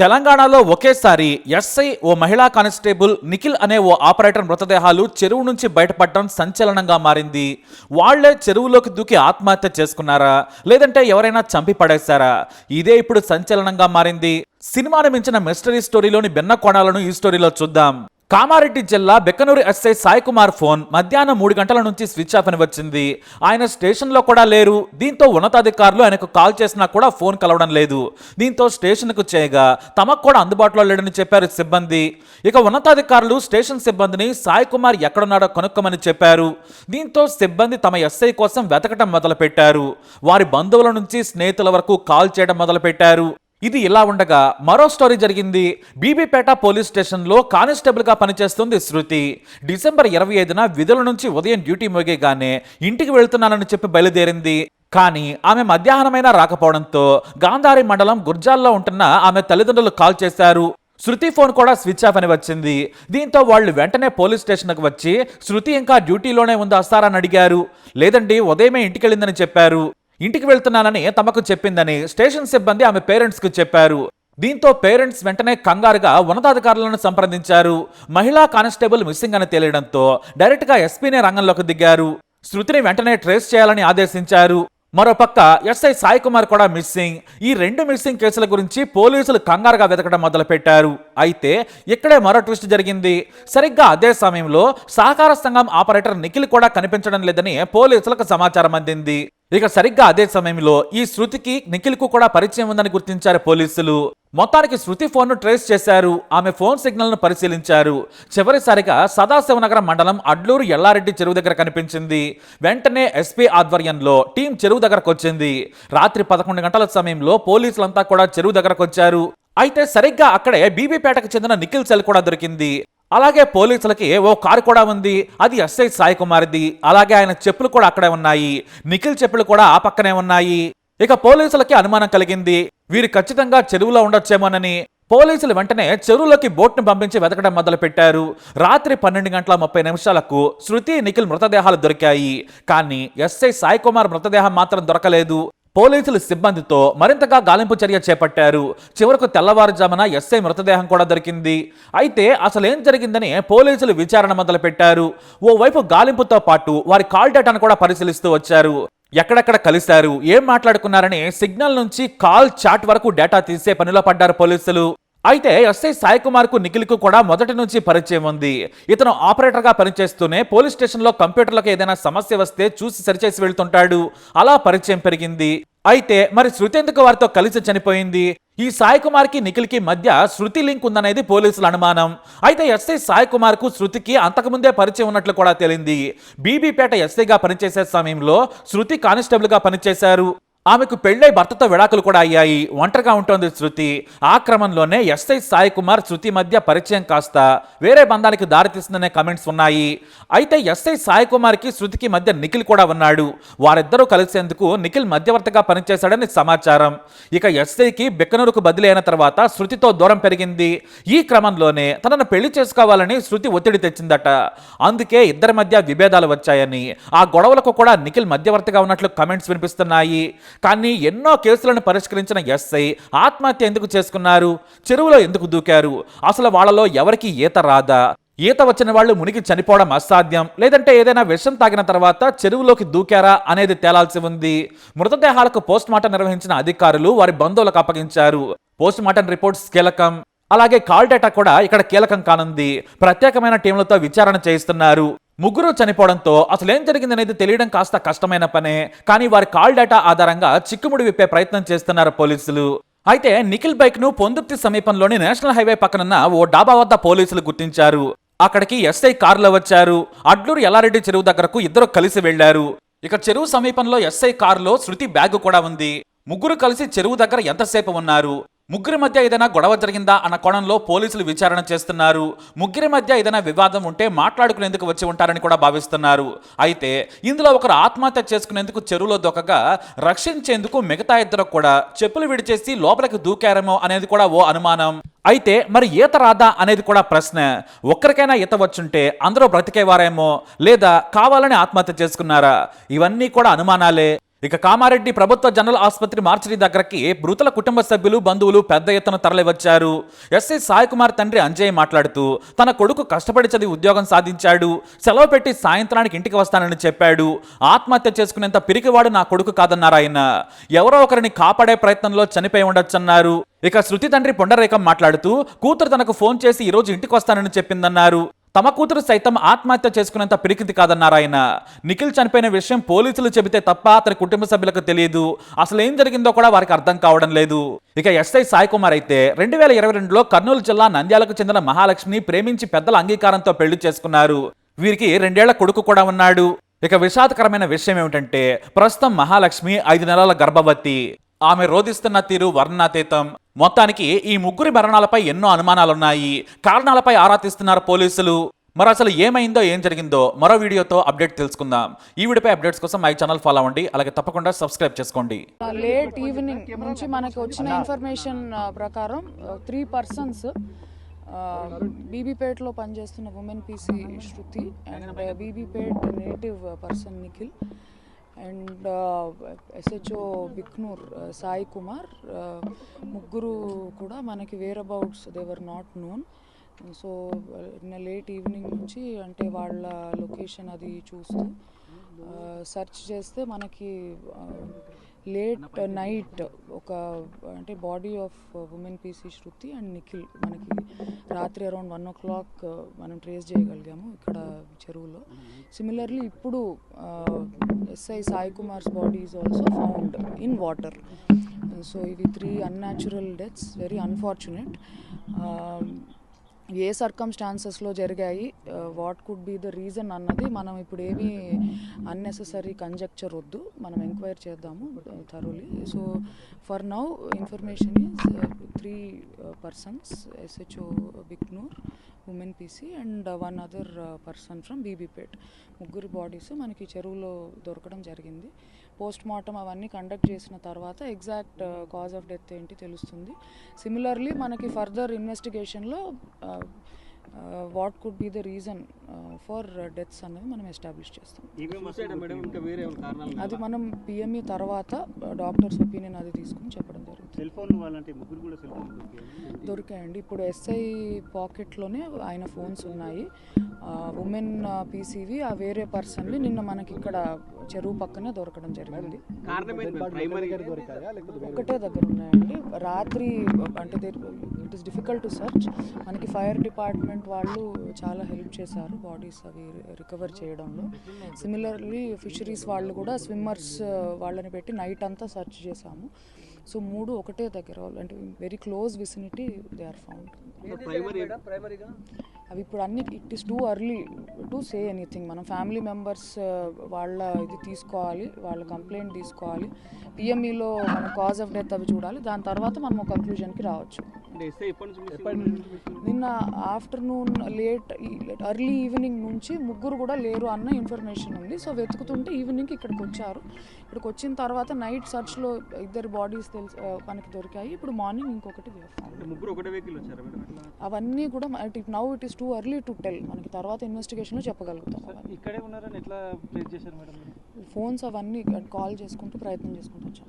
తెలంగాణలో ఒకేసారి ఎస్ఐ ఓ మహిళా కానిస్టేబుల్ నిఖిల్ అనే ఓ ఆపరేటర్ మృతదేహాలు చెరువు నుంచి బయటపడడం సంచలనంగా మారింది. వాళ్ళే చెరువులోకి దూకి ఆత్మహత్య చేసుకున్నారా? లేదంటే ఎవరైనా చంపి పడేశారా? ఇదే ఇప్పుడు సంచలనంగా మారింది. సినిమాను మించిన మిస్టరీ స్టోరీలోని భిన్న కోణాలను ఈ స్టోరీలో చూద్దాం. కామారెడ్డి జిల్లా బెక్కనూరు ఎస్ఐ సాయి కుమార్ ఫోన్ మధ్యాహ్నం మూడు గంటల నుంచి స్విచ్ ఆఫ్ అని వచ్చింది. ఆయన స్టేషన్లో కూడా లేరు. దీంతో ఉన్నతాధికారులు ఆయనకు కాల్ చేసినా కూడా ఫోన్ కలవడం లేదు. దీంతో స్టేషన్కు చేయగా తమకు కూడా అందుబాటులో లేడని చెప్పారు సిబ్బంది. ఇక ఉన్నతాధికారులు స్టేషన్ సిబ్బందిని సాయి కుమార్ ఎక్కడున్నాడో కనుక్కోమని చెప్పారు. దీంతో సిబ్బంది తమ ఎస్ఐ కోసం వెతకటం మొదలుపెట్టారు. వారి బంధువుల నుంచి స్నేహితుల వరకు కాల్ చేయడం మొదలుపెట్టారు. ఇది ఇలా ఉండగా మరో స్టోరీ జరిగింది. బీబీపేట పోలీస్ స్టేషన్లో కానిస్టేబుల్గా పనిచేస్తుంది శృతి. డిసెంబర్ ఇరవై ఐదున విధుల నుంచి ఉదయం డ్యూటీ మోగేగానే ఇంటికి వెళ్తున్నానని చెప్పి బయలుదేరింది. కానీ ఆమె మధ్యాహ్నమైనా రాకపోవడంతో గాంధారి మండలం గుర్జాల్లో ఉంటున్న ఆమె తల్లిదండ్రులు కాల్ చేశారు. శృతి ఫోన్ కూడా స్విచ్ ఆఫ్ అని వచ్చింది. దీంతో వాళ్ళు వెంటనే పోలీస్ స్టేషన్కి వచ్చి శృతి ఇంకా డ్యూటీలోనే ఉందా సార్? అని అడిగారు. లేదండి ఉదయమే ఇంటికి వెళ్ళిందని చెప్పారు. ఇంటికి వెళ్తున్నానని తమకు చెప్పిందని స్టేషన్ సిబ్బంది ఆమె పేరెంట్స్కు చెప్పారు. దీంతో పేరెంట్స్ వెంటనే కంగారుగా ఉన్నతాధికారులను సంప్రదించారు. మహిళా కానిస్టేబుల్ మిస్సింగ్ అని తేలియడంతో డైరెక్ట్గా ఎస్పీనే రంగంలోకి దిగారు. శృతిని వెంటనే ట్రేస్ చేయాలని ఆదేశించారు. మరోపక్క ఎస్ఐ సాయి కుమార్ కూడా మిస్సింగ్. ఈ రెండు మిస్సింగ్ కేసుల గురించి పోలీసులు కంగారుగా వెతకడం మొదలుపెట్టారు. అయితే ఇక్కడే మరో ట్విస్ట్ జరిగింది. సరిగ్గా అదే సమయంలో సహకార సంఘం ఆపరేటర్ నిఖిల్ కూడా కనిపించడం లేదని పోలీసులకు సమాచారం అందింది. ఇక సరిగ్గా అదే సమయంలో ఈ శృతికి నిఖిల్కు కూడా పరిచయం ఉందని గుర్తించారు పోలీసులు. మొత్తానికి శృతి ఫోన్ను ట్రేస్ చేశారు. ఆమె ఫోన్ సిగ్నల్ను పరిశీలించారు. చివరిసారిగా సదాశివనగరం మండలం అడ్లూరు ఎల్లారెడ్డి చెరువు దగ్గర కనిపించింది. వెంటనే ఎస్పీ ఆధ్వర్యంలో టీం చెరువు దగ్గరకు వచ్చింది. రాత్రి పదకొండు గంటల సమయంలో పోలీసులంతా కూడా చెరువు దగ్గరకు వచ్చారు. అయితే సరిగ్గా అక్కడే బీబీపేటకు చెందిన నిఖిల్ సెల్ కూడా దొరికింది. అలాగే పోలీసులకి ఓ కారు కూడా ఉంది అది ఎస్ఐ సాయి కుమార్ది. అలాగే ఆయన చెప్పులు కూడా అక్కడే ఉన్నాయి నిఖిల్ చెప్పులు కూడా ఆ పక్కనే ఉన్నాయి. ఇక పోలీసులకి అనుమానం కలిగింది వీరు ఖచ్చితంగా చెరువులో ఉండొచ్చేమోనని. పోలీసులు వెంటనే చెరువులోకి బోట్ను పంపించి వెతకడం మొదలుపెట్టారు. రాత్రి పన్నెండు గంటల ముప్పై నిమిషాలకు శృతి నిఖిల్ మృతదేహాలు దొరికాయి. కానీ ఎస్ఐ సాయి కుమార్ మృతదేహం మాత్రం దొరకలేదు. పోలీసులు సిబ్బందితో మరింతగా గాలింపు చర్య చేపట్టారు. చివరకు తెల్లవారుజామున ఎస్ఐ మృతదేహం కూడా దొరికింది. అయితే అసలేం జరిగిందని పోలీసులు విచారణ మొదలుపెట్టారు. ఓవైపు గాలింపుతో పాటు వారి కాల్ డేటాను కూడా పరిశీలిస్తూ వచ్చారు. ఎక్కడెక్కడ కలిశారు? ఏం మాట్లాడుకున్నారని సిగ్నల్ నుంచి కాల్ చాట్ వరకు డేటా తీసే పనిలో పడ్డారు పోలీసులు. అయితే ఎస్ఐ సాయి కుమార్కు నిఖిల్కు కూడా మొదటి నుంచి పరిచయం ఉంది. ఇతను ఆపరేటర్గా పనిచేస్తూనే పోలీస్ స్టేషన్లో కంప్యూటర్లకు ఏదైనా సమస్య వస్తే చూసి సరిచేసి వెళ్తుంటాడు. అలా పరిచయం పెరిగింది. అయితే మరి శృతి ఎందుకు వారితో కలిసి చనిపోయింది? ఈ సాయి కుమార్కి నిఖిల్కి మధ్య శృతి లింక్ ఉందనేది పోలీసుల అనుమానం. అయితే ఎస్ఐ సాయి కుమార్కు శృతికి అంతకుముందే పరిచయం ఉన్నట్లు కూడా తేలింది. బీబీపేట ఎస్ఐగా పనిచేసే సమయంలో శృతి కానిస్టేబుల్గా పనిచేశారు. ఆమెకు పెళ్ళై భర్తతో విడాకులు కూడా అయ్యాయి. ఒంటరిగా ఉంటోంది శృతి. ఆ క్రమంలోనే ఎస్ఐ సాయి కుమార్ శృతి మధ్య పరిచయం కాస్త. వేరే బంధానికి దారితీస్తుందనే కమెంట్స్ ఉన్నాయి. అయితే ఎస్ఐ సాయి కుమార్కి శృతికి మధ్య నిఖిల్ కూడా ఉన్నాడు. వారిద్దరూ కలిసేందుకు నిఖిల్ మధ్యవర్తిగా పనిచేశాడని సమాచారం. ఇక ఎస్ఐకి బెక్కనూరుకు బదిలీ అయిన తర్వాత శృతితో దూరం పెరిగింది. ఈ క్రమంలోనే తనను పెళ్ళి చేసుకోవాలని శృతి ఒత్తిడి తెచ్చిందట. అందుకే ఇద్దరి మధ్య విభేదాలు వచ్చాయని. ఆ గొడవలకు కూడా నిఖిల్ మధ్యవర్తిగా ఉన్నట్లు కమెంట్స్ వినిపిస్తున్నాయి. కానీ ఎన్నో కేసులను పరిష్కరించిన ఎస్ఐ ఆత్మహత్య ఎందుకు చేసుకున్నారు? చెరువులో ఎందుకు దూకారు? అసలు వాళ్ళలో ఎవరికి ఈత రాదా? ఈత వచ్చిన వాళ్ళు మునిగి చనిపోవడం అసాధ్యం. లేదంటే ఏదైనా విషం తాగిన తర్వాత చెరువులోకి దూకారా అనేది తేలాల్సి ఉంది. మృతదేహాలకు పోస్ట్ మార్టం నిర్వహించిన అధికారులు వారి బంధువులకు అప్పగించారు. పోస్ట్ మార్టం రిపోర్ట్స్ కీలకం. అలాగే కాల్ డేటా కూడా ఇక్కడ కీలకం కానుంది. ప్రత్యేకమైన టీంలతో విచారణ చేయిస్తున్నారు. ముగ్గురు చనిపోవడంతో అసలు ఏం జరిగిందనేది తెలియడం కాస్త కష్టమైన పనే కానీ వారి కాల్ డేటా ఆధారంగా చిక్కుముడి విప్పే ప్రయత్నం చేస్తున్నారు పోలీసులు. అయితే నిఖిల్ బైక్ను పొందుర్తి సమీపంలోని నేషనల్ హైవే పక్కనున్న ఓ డాబా వద్ద పోలీసులు గుర్తించారు. అక్కడికి ఎస్ఐ కారులో వచ్చారు. అడ్లూరు ఎల్లారెడ్డి చెరువు దగ్గరకు ఇద్దరు కలిసి వెళ్ళారు ఇక చెరువు సమీపంలో ఎస్ఐ కారులో శృతి బ్యాగ్ కూడా ఉంది. ముగ్గురు కలిసి చెరువు దగ్గర ఎంతసేపు ఉన్నారు? ముగ్గురి మధ్య ఏదైనా గొడవ జరిగిందా అన్న కోణంలో పోలీసులు విచారణ చేస్తున్నారు. ముగ్గురి మధ్య ఏదైనా వివాదం ఉంటే మాట్లాడుకునేందుకు వచ్చి ఉంటారని కూడా భావిస్తున్నారు. అయితే ఇందులో ఒకరు ఆత్మహత్య చేసుకునేందుకు చెరువులో దొక్కగా రక్షించేందుకు మిగతా ఇద్దరు కూడా చెప్పులు విడిచేసి లోపలికి దూకారేమో అనేది కూడా ఓ అనుమానం. అయితే మరి ఈత రాదా అనేది కూడా ప్రశ్న. ఒక్కరికైనా ఈత వచ్చుంటే అందరూ బ్రతికేవారేమో లేదా కావాలని ఆత్మహత్య చేసుకున్నారా? ఇవన్నీ కూడా అనుమానాలే. ఇక కామారెడ్డి ప్రభుత్వ జనరల్ ఆసుపత్రి మార్చిడి దగ్గరకి మృతుల కుటుంబ సభ్యులు బంధువులు పెద్ద ఎత్తున తరలివచ్చారు. ఎస్ఐ సాయి కుమార్ తండ్రి అంజయ్ మాట్లాడుతూ తన కొడుకు కష్టపడి చదివి ఉద్యోగం సాధించాడు సెలవు పెట్టి సాయంత్రానికి ఇంటికి వస్తానని చెప్పాడు ఆత్మహత్య చేసుకునేంత పిరికివాడు నా కొడుకు కాదన్నారాయన ఎవరో ఒకరిని కాపాడే ప్రయత్నంలో చనిపోయి ఉండొచ్చన్నారు. ఇక శృతి తండ్రి పొండరేకం మాట్లాడుతూ కూతురు తనకు ఫోన్ చేసి ఈరోజు ఇంటికి వస్తానని చెప్పిందన్నారు. తమ కూతురు సైతం ఆత్మహత్య చేసుకునేంత పిరికింది కాదన్నారు ఆయన. నిఖిల్ చనిపోయిన విషయం పోలీసులు చెబితే తప్ప అతని కుటుంబ సభ్యులకు తెలియదు. అసలు ఏం జరిగిందో కూడా వారికి అర్థం కావడం లేదు. ఇక ఎస్ఐ సాయి కుమార్ అయితే రెండు వేల ఇరవై రెండులో కర్నూలు జిల్లా నంద్యాలకు చెందిన మహాలక్ష్మిని ప్రేమించి పెద్దల అంగీకారంతో పెళ్ళి చేసుకున్నారు. వీరికి రెండేళ్ళ కొడుకు కూడా ఉన్నాడు. ఇక విషాదకరమైన విషయం ఏమిటంటే ప్రస్తుతం మహాలక్ష్మి ఐదు నెలల గర్భవతి. ఆమె రోధిస్తున్న తీరు వర్ణనాతీతం. మొత్తానికి ఈ ముగ్గురి మరణాలపై ఎన్నో అనుమానాలున్నాయి. కారణాలపై ఆరా తీస్తున్నారు పోలీసులు. మరి అసలు ఏమైందో ఏం జరిగిందో మరో వీడియోతో అప్డేట్ తెలుసుకుందాం. ఈ వీడియోపై అప్డేట్స్ కోసం మై ఛానల్ ఫాలో అవ్వండి. అలాగే తప్పకుండా సబ్స్క్రైబ్ చేసుకోండి. లేట్ ఈవినింగ్ నుంచి మనకి వచ్చిన ఇన్ఫర్మేషన్ ప్రకారం త్రీ పర్సన్స్ బీబీపేట్లో పనిచేస్తున్న women PC Shruti and Bibipet native person Nikhil and SHO Biknur Sai Kumar ముగ్గురు కూడా మనకి whereabouts they were not known so నిన్న లేట్ ఈవినింగ్ నుంచి అంటే వాళ్ళ లొకేషన్ అది చూస్తూ సెర్చ్ చేస్తే మనకి లేట్ నైట్ ఒక అంటే body of women PC Shruti and Nikhil మనకి రాత్రి అరౌండ్ వన్ ఓ క్లాక్ మనం ట్రేస్ చేయగలిగాము ఇక్కడ చెరువులో. సిమిలర్లీ ఇప్పుడు SI Sai Kumar's body is also found in water. So ఇవి three unnatural deaths very unfortunate. ఏ సర్కమ్స్టాన్సెస్లో జరిగాయి what could be the reason అన్నది మనం ఇప్పుడు ఏమీ అన్నెసెసరీ కంజక్చర్ వద్దు. మనం ఎంక్వైర్ చేద్దాము thoroughly so for now information is three persons SHO Biknur women PC and one other person from Bibipet ముగ్గురు బాడీస్ మనకి చెరువులో దొరకడం జరిగింది. పోస్ట్ మార్టం అవన్నీ కండక్ట్ చేసిన తర్వాత ఎగ్జాక్ట్ కాజ్ ఆఫ్ డెత్ ఏంటి తెలుస్తుంది. సిమిలర్లీ మనకి ఫర్దర్ ఇన్వెస్టిగేషన్లో what could be the reason for deaths అనేది మనం ఎస్టాబ్లిష్ చేస్తాం. అది మనం పిఎంఈ తర్వాత డాక్టర్స్ ఒపీనియన్ అది తీసుకుని చెప్పడం సెల్ ఫోన్ వాళ్ళంటే ముగ్గురు కూడా సెల్ ఫోన్ దొరికాయండి. ఇప్పుడు ఎస్ఐ పాకెట్లోనే ఆయన ఫోన్స్ ఉన్నాయి. ఉమెన్ పీసీవి ఆ వేరే పర్సన్వి నిన్న మనకి ఇక్కడ చెరువు పక్కనే దొరకడం జరిగింది. ఒకటే దగ్గర ఉన్నాయండి. రాత్రి అంటే it is difficult to search. మనకి ఫైర్ డిపార్ట్మెంట్ వాళ్ళు చాలా హెల్ప్ చేశారు బాడీస్ అవి రికవర్ చేయడంలో. సిమిలర్లీ ఫిషరీస్ వాళ్ళు కూడా స్విమ్మర్స్ వాళ్ళని పెట్టి నైట్ అంతా సర్చ్ చేశాము. సో మూడు ఒకటే దగ్గర అంటే very close vicinity they are found primary ప్రైమరీగా అవి ఇప్పుడు అన్ని it is too early to say anything మనం ఫ్యామిలీ మెంబర్స్ వాళ్ళ ఇది తీసుకోవాలి వాళ్ళ కంప్లైంట్ తీసుకోవాలి. పిఎంఈలో మనం కాజ్ ఆఫ్ డెత్ అవి చూడాలి. దాని తర్వాత మనం ఒక కంక్లూజన్కి రావచ్చు. నిన్న ఆఫ్టర్నూన్ లేట్ అర్లీ ఈవినింగ్ నుంచి ముగ్గురు కూడా లేరు అన్న ఇన్ఫర్మేషన్ ఉంది. సో వెతుకుతుంటే ఈవినింగ్ ఇక్కడికి వచ్చారు. ఇక్కడికి వచ్చిన తర్వాత నైట్ సర్చ్లో ఇద్దరు బాడీస్ తెలుసు మనకి దొరికాయి. ఇప్పుడు మార్నింగ్ ఇంకొకటి ముగ్గురు అవన్నీ కూడా now it is too early to tell మనకి తర్వాత ఇన్వెస్టిగేషన్లో చెప్పగలుగుతాం. ఇక్కడే ఉన్నారని ఎట్లా ప్లేస్ చేశారు మేడం ఫోన్స్ అవన్నీ కాల్ చేసుకుంటూ ప్రయత్నం చేసుకుంటూ వచ్చాం.